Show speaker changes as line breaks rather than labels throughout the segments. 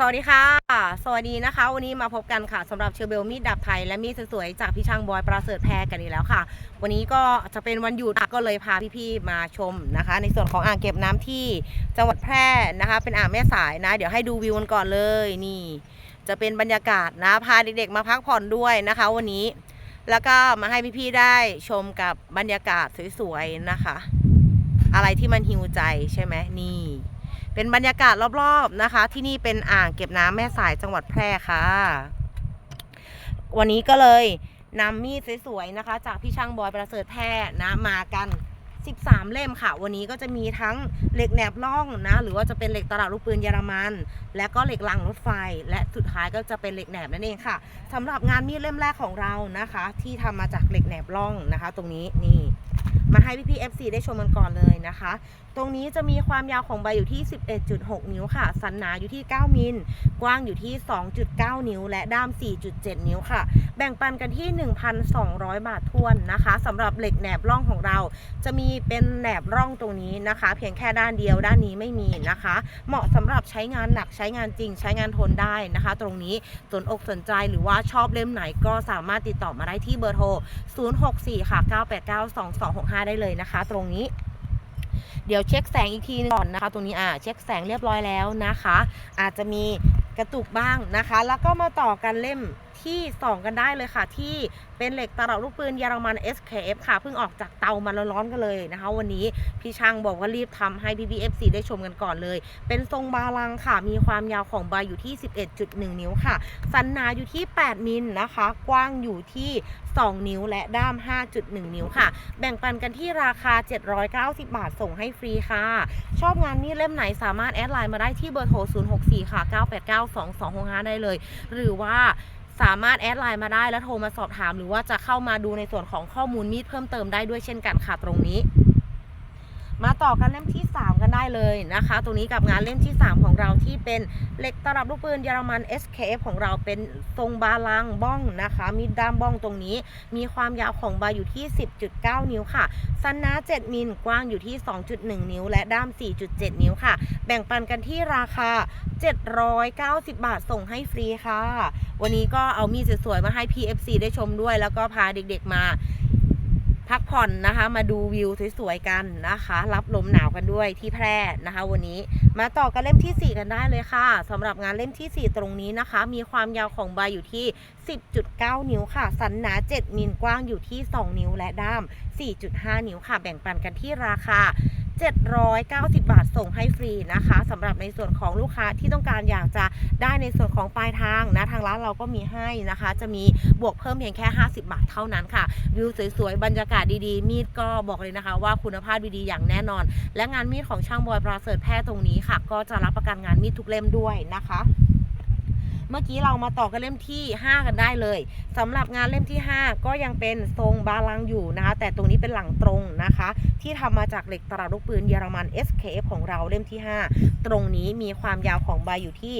สวัสดีค่ะ สวัสดีนะคะ วันนี้มาพบกันค่ะสำหรับเชอร์เบลมีดดาบไทยและมีดสวยๆจากพี่ช่างบอยประเสริฐแพรกันอีกแล้วค่ะ วันนี้ก็จะเป็นวันหยุดก็เลยพาพี่ๆมาชมนะคะ ในส่วนของอ่างเก็บน้ำที่จังหวัดแพร่นะคะ เป็นอ่างแม่สายนะ เดี๋ยวให้ดูวิวกันก่อนเลยนี่ จะเป็นบรรยากาศนะพาเด็กๆมาพักผ่อนด้วยนะคะ วันนี้แล้วก็มาให้พี่ๆได้ชมกับบรรยากาศสวยๆนะคะ อะไรที่มันฮิวใจใช่ไหมนี่ เป็นบรรยากาศรอบๆนะคะ ที่นี่เป็นอ่างเก็บน้ำแม่สายจังหวัดแพร่ค่ะ วันนี้ก็เลยนำมีดสวยๆนะคะ จากพี่ช่างบอยประเสริฐแพร่นะมากัน 13 เล่มค่ะ วันนี้ก็จะมีทั้งเหล็กแหนบล่องนะ หรือว่าจะเป็นเหล็กตลับลูกปืนเยอรมัน และก็เหล็กลังรถไฟ และสุดท้ายก็จะเป็นเหล็กแหนบนั่นเองค่ะสำหรับงานมีดเล่มแรกของเรานะคะ ที่ทำมาจากเหล็กแหนบล่องนะคะ ตรงนี้นี่ ม ให้พี่ๆ FC ได้ชมกันก่อนเลยนะคะ ตรงนี้จะมีความยาวของใบอยู่ที่ 11.6 นิ้วค่ะ สันหนาอยู่ที่ 9 มิล กว้างอยู่ที่ 2.9 นิ้ว และด้าม 4.7 นิ้วค่ะ แบ่งปันกันที่ 1,200 บาททวนนะคะสำหรับเหล็กแหนบร่องของเรา จะมีเป็นแหนบร่องตรงนี้นะคะ เพียงแค่ด้านเดียวด้านนี้ไม่มีนะคะ เหมาะสำหรับใช้งานหนักใช้งานจริง ใช้งานทนได้นะคะ ตรงนี้สนอกสนใจหรือว่าชอบเล่มไหนก็สามารถติดต่อมาได้ที่เบอร์โทร 064 ค่ะ 989 2265 ได้เลยนะคะ ตรงนี้ เดี๋ยวเช็คแสงอีกทีนึงก่อนนะคะ ตรงนี้อ่าเช็คแสงเรียบร้อยแล้วนะคะ อาจจะมีกระตุกบ้างนะคะ แล้วก็มาต่อกันเล่ม ที่ 2 กันได้เลยค่ะ ที่เป็นเหล็กตลับลูกปืนเยอรมัน SKF ค่ะเพิ่งออกจากเตามาร้อนๆกันเลยนะคะ วันนี้พี่ช่างบอกว่ารีบทำให้ BBFC ได้ชมกันก่อนเลย เป็นทรงบาลังค่ะ มีความยาวของใบอยู่ที่ 11.1 นิ้วค่ะ สันหนาอยู่ที่ 8 มิลนะคะ กว้างอยู่ที่ 2 นิ้วและด้าม 5.1 นิ้วค่ะ แบ่งปันกันที่ราคา 790 บาทส่งให้ฟรีค่ะ ชอบงานนี้เล่มไหนสามารถแอดไลน์มาได้ที่เบอร์โทร 064 ค่ะ 989 2265 ได้เลย หรือว่า สามารถแอดไลน์มาได้แล้วโทรมาสอบถาม หรือว่าจะเข้ามาดูในส่วนของข้อมูลมีดเพิ่มเติมได้ด้วยเช่นกันค่ะตรงนี้ มาต่อกันเล่มที่ 3 กันได้เลยนะคะ ตรงนี้กับงานเล่มที่ 3 ของเราที่เป็นเหล็กตลับลูกปืนเยอรมัน SKF ของเราเป็นทรงบาลังบ้องนะคะ มีด้ามบ้องตรงนี้ มีความยาวของใบอยู่ที่ 10.9 นิ้วค่ะสันนา7มิลกว้างอยู่ที่ 2.1 นิ้ว และด้าม 4.7 นิ้วค่ะ แบ่งปันกันที่ราคา 790 บาทส่งให้ฟรีค่ะ วันนี้ก็เอามีดสวยๆมาให้ PFC ได้ชมด้วย แล้วก็พาเด็กๆมา พักผ่อนนะคะ มาดูวิวสวยๆกันนะคะ รับลมหนาวกันด้วยที่แพร่นะคะ วันนี้มาต่อกันเล่มที่ 4 กันได้เลยค่ะสำหรับงานเล่มที่ 4 ตรงนี้นะคะ มีความยาวของใบอยู่ที่ 10.9 นิ้วค่ะ สันหนา 7 มิลกว้างอยู่ที่ 2 นิ้วและด้าม 4.5 นิ้วค่ะ แบ่งปันกันที่ราคา 790 บาทส่งให้ฟรีนะคะสำหรับในส่วนของลูกค้าที่ต้องการอยากจะได้ในส่วนของปลายทางนะทางร้านเราก็มีให้นะคะ จะมีบวกเพิ่มเพียงแค่ 50 บาทเท่านั้นค่ะ วิวสวยๆ บรรยากาศดีๆ มีดก็บอกเลยนะคะ ว่าคุณภาพดีๆอย่างแน่นอน และงานมีดของช่างบอยปราเสริฐแพทย์ตรงนี้ค่ะ ก็จะรับประกันงานมีดทุกเล่มด้วยนะคะ เมื่อกี้เรามาต่อกันเล่มที่ 5 กันได้เลยสำหรับงานเล่มที่ 5 ก็ยังเป็นทรงบาลังอยู่นะคะ แต่ตรงนี้เป็นหลังตรงนะคะ ที่ทำมาจากเหล็กตราลูกปืนเยอรมัน SKF ของเราเล่มที่ 5 ตรงนี้มีความยาวของใบอยู่ที่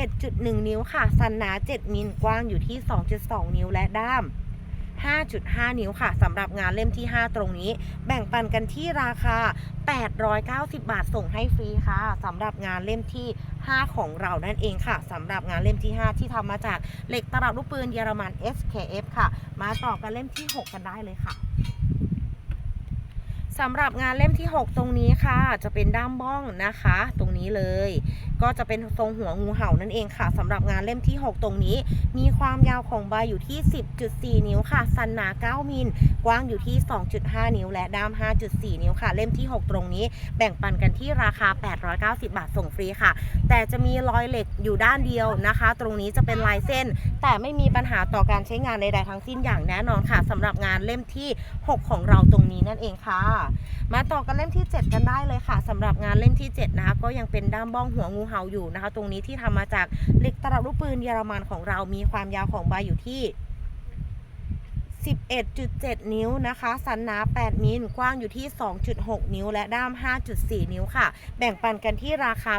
11.1 นิ้วค่ะ สันหนา 7 มิลกว้างอยู่ที่ 2.2 นิ้วและด้าม 5.5 นิ้วค่ะสำหรับงานเล่มที่ 5 ตรงนี้ แบ่งปันกันที่ราคา 890 บาทส่งให้ฟรีค่ะสำหรับงานเล่มที่ 5 ของเรานั่นเองค่ะสำหรับงานเล่มที่ 5 ที่ทำมาจากเหล็กตลับลูกปืนเยอรมัน SKF ค่ะ มาต่อกันเล่มที่ 6 กันได้เลยค่ะสำหรับงานเล่มที่ 6 ตรงนี้ค่ะ จะเป็นด้ามบ้องนะคะ ตรงนี้เลย ก็จะเป็นทรงหัวงูเห่านั่นเองค่ะสำหรับงานเล่มที่ 6 ตรงนี้ มีความยาวของใบอยู่ที่ 10.4 นิ้วค่ะ สันหนา 9 มิล กว้างอยู่ที่ 2.5 นิ้ว และด้าม 5.4 นิ้วค่ะ เล่มที่ 6 ตรงนี้ แบ่งปันกันที่ราคา 890 บาทส่งฟรีค่ะ แต่จะมีรอยเหล็กอยู่ด้านเดียวนะคะ ตรงนี้จะเป็นลายเส้น แต่ไม่มีปัญหาต่อการใช้งานใดๆทั้งสิ้นอย่างแน่นอนค่ะสำหรับงานเล่มที่ 6 ของเราตรงนี้นั่นเองค่ะ มาต่อกันเล่มที่ 7 กันได้เลยค่ะสำหรับงานเล่มที่ 7 นะคะก็ยังเป็นด้ามบ้องหัวงูเห่าอยู่นะคะ ตรงนี้ที่ทำมาจากเหล็กตลับลูกปืนเยอรมันของเรามีความยาวของใบอยู่ที่ 11.7 นิ้วนะคะสันหนา8มิลกว้างอยู่ที่ 2.6 นิ้ว และด้าม 5.4 นิ้วค่ะ แบ่งปันกันที่ราคา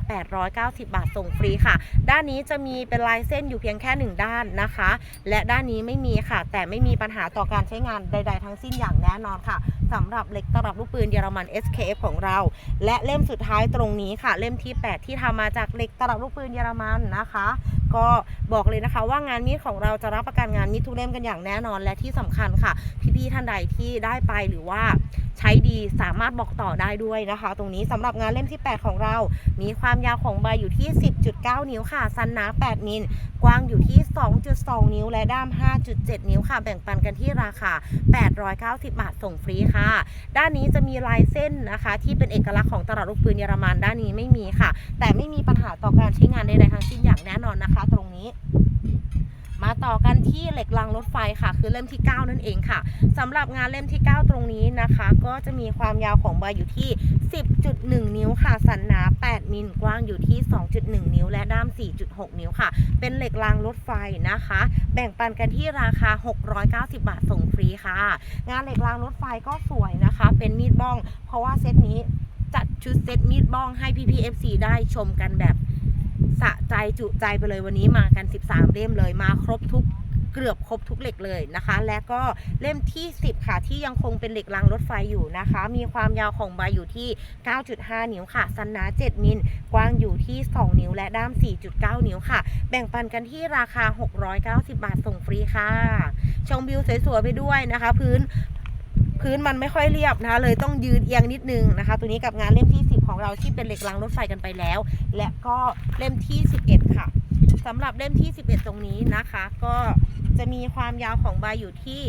890 บาทส่งฟรีค่ะ ด้านนี้จะมีเป็นลายเส้นอยู่เพียงแค่ 1 ด้านนะคะ และด้านนี้ไม่มีค่ะ แต่ไม่มีปัญหาต่อการใช้งานใด ๆ ทั้งสิ้นอย่างแน่นอนค่ะสำหรับเล็กตลับลูกปืนเยอรมัน SKF ของเรา และเล่มสุดท้ายตรงนี้ค่ะ เล่มที่ 8 ที่ทำมาจากเล็กตลับลูกปืนเยอรมันนะคะ ก็บอกเลยนะคะ ว่างานมีดของเราจะรับประกันงานมีดทุกเล่มกันอย่างแน่นอน และที่สำคัญค่ะ พี่ๆท่านใดที่ได้ไปหรือว่าใช้ดีสามารถบอกต่อได้ด้วยนะคะ ตรงนี้สำหรับงานเล่มที่ 8 ของเรา มีความยาวของใบอยู่ที่ 10.9 นิ้วค่ะ สันหนา 8 มิล กว้างอยู่ที่ 2.2 นิ้ว และด้าม 5.7 นิ้วค่ะ แบ่งปันกันที่ราคา 890 บาทส่งฟรีค่ะ ด้านนี้จะมีลายเส้นนะคะ ที่เป็นเอกลักษณ์ของตลาดลูกปืนเยอรมันด้านนี้ไม่มีค่ะ แต่ไม่มีปัญหาต่อการใช้งานใดๆทั้งสิ้นอย่างแน่นอนนะคะตรงนี้ มาต่อกันที่เหล็กรางรถไฟค่ะ คือเล่มที่ 9 นั่นเองค่ะสำหรับงานเล่มที่ 9 ตรงนี้นะคะ ก็จะมีความยาวของใบอยู่ที่ 10.1 นิ้วค่ะ สันหนา 8 มิลกว้างอยู่ที่ 2.1 นิ้ว และด้าม 4.6 นิ้วค่ะ เป็นเหล็กรางรถไฟนะคะ แบ่งปันกันที่ราคา 690 บาทส่งฟรีค่ะ งานเหล็กรางรถไฟก็สวยนะคะ เป็นมีดบ้อง เพราะว่าเซตนี้จัดชุดเซตมีดบ้องให้ PPFC ได้ชมกันแบบ สะใจจุใจไปเลยวันนี้มากัน 13 เล่มเลยมาครบทุกเกือบครบทุกเหล็กเลยนะคะ และก็เล่มที่ 10 ค่ะ ที่ยังคงเป็นเหล็กรางรถไฟอยู่นะคะ มีความยาวของใบอยู่ที่ 9.5 นิ้วค่ะ สันหนา 7 มิล กว้างอยู่ที่ 2 นิ้วและด้าม 4.9 นิ้วค่ะ แบ่งปันกันที่ราคา 690 บาทส่งฟรีค่ะ ชมวิวสวยๆไปด้วยนะคะ พื้น พื้นมันไม่ค่อยเรียบนะคะ เลยต้องยืนเอียงนิดนึงนะคะ ตัวนี้กับงานเล่มที่ 10 ของเราที่เป็นเหล็กรางรถไฟกันไปแล้ว และก็เล่มที่ 11 ค่ะสำหรับเล่มที่ 11 ตรงนี้นะคะ ก็จะมีความยาวของใบอยู่ที่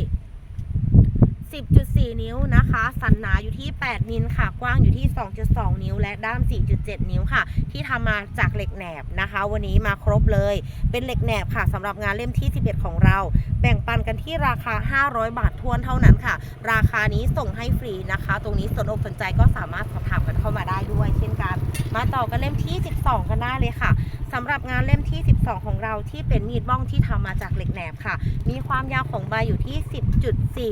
10.4 นิ้วนะคะ สันหนาอยู่ที่ 8 มิลค่ะ กว้างอยู่ที่ 2.2 นิ้ว และด้าม 4.7 นิ้วค่ะ ที่ทำมาจากเหล็กแหนบนะคะ วันนี้มาครบเลย เป็นเหล็กแหนบค่ะสำหรับงานเล่มที่ 11 ของเรา แบ่งปันกันที่ราคา 500 บาททวนเท่านั้นค่ะ ราคานี้ส่งให้ฟรีนะคะ ตรงนี้สนอกสนใจก็สามารถสอบถามกันเข้ามาได้ด้วย เช่นกัน มาต่อกันเล่มที่ 12 กันได้เลยค่ะ สำหรับงานเล่มที่ 12 ของเราที่เป็นมีดบ้องที่ทำมาจากเหล็กแหนบค่ะ มีความยาวของใบอยู่ที่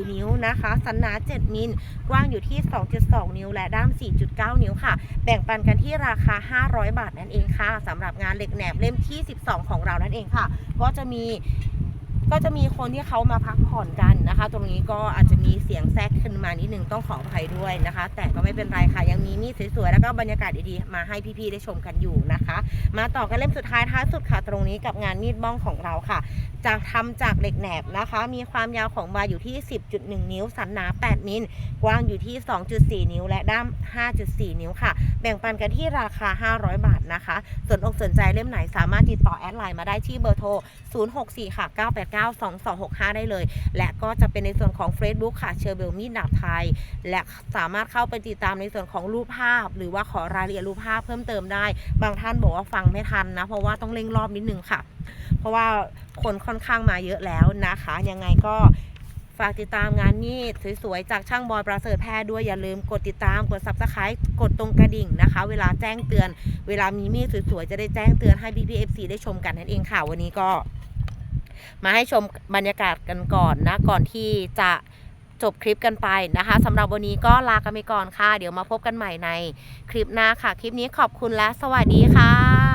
10.4 นิ้วนะคะสันหนา 7 มิล กว้างอยู่ที่ 2.2 นิ้ว และด้าม 4.9 นิ้วค่ะ แบ่งปันกันที่ราคา 500 บาทนั่นเองค่ะสำหรับงานเหล็กแหนบเล่มที่ 12 ของเรานั่นเองค่ะ ก็จะมี ก็จะมีคนที่เขามาพักผ่อนกันนะคะ ตรงนี้ก็อาจจะมีเสียงแทรกขึ้นมานิดนึงต้องขออภัยด้วยนะคะ แต่ก็ไม่เป็นไรค่ะ ยังมีมีดสวยๆแล้วก็บรรยากาศดีๆมาให้พี่ๆได้ชมกันอยู่นะคะ มาต่อกันเล่มสุดท้ายท้ายสุดค่ะ ตรงนี้กับงานมีดบ้องของเราค่ะจะทำจากเหล็กแหนบนะคะ มีความยาวของใบอยู่ที่ 10.1 นิ้ว สันหนา 8 มิล กว้างอยู่ที่ 2.4 นิ้ว และด้าม 5.4 นิ้วค่ะ แบ่งปันกันที่ราคา 500 บาทนะคะส่วนอกสนใจเล่มไหนสามารถติดต่อแอดไลน์มาได้ที่เบอร์โทร 064 ค่ะ 989 2265 ได้เลย และก็จะเป็นในส่วนของ Facebook ค่ะ เชอร์เบลมีดดาบไทย และสามารถเข้าไปติดตามในส่วนของรูปภาพ หรือว่าขอรายละเอียดรูปภาพเพิ่มเติมได้ บางท่านบอกว่าฟังไม่ทันนะ เพราะว่าต้องเร่งรอบนิดนึงค่ะ เพราะว่าคนค่อนข้างมาเยอะแล้วนะคะ ยังไงก็ฝากติดตามงานมีดสวยๆ จากช่างบอยประเสริฐแพทย์ด้วยอย่าลืมกดติดตามกด subscribe กดตรงกระดิ่งนะคะ เวลาแจ้งเตือน เวลามีมีดสวยๆ จะได้แจ้งเตือนให้ BPFC ได้ชมกันนั่นเองค่ะ วันนี้ก็ มาให้ชมบรรยากาศกันก่อนนะ ก่อนที่จะจบคลิปกันไปนะคะสำหรับวันนี้ก็ลากันไปก่อนค่ะ เดี๋ยวมาพบกันใหม่ในคลิปหน้าค่ะ คลิปนี้ขอบคุณและสวัสดีค่ะ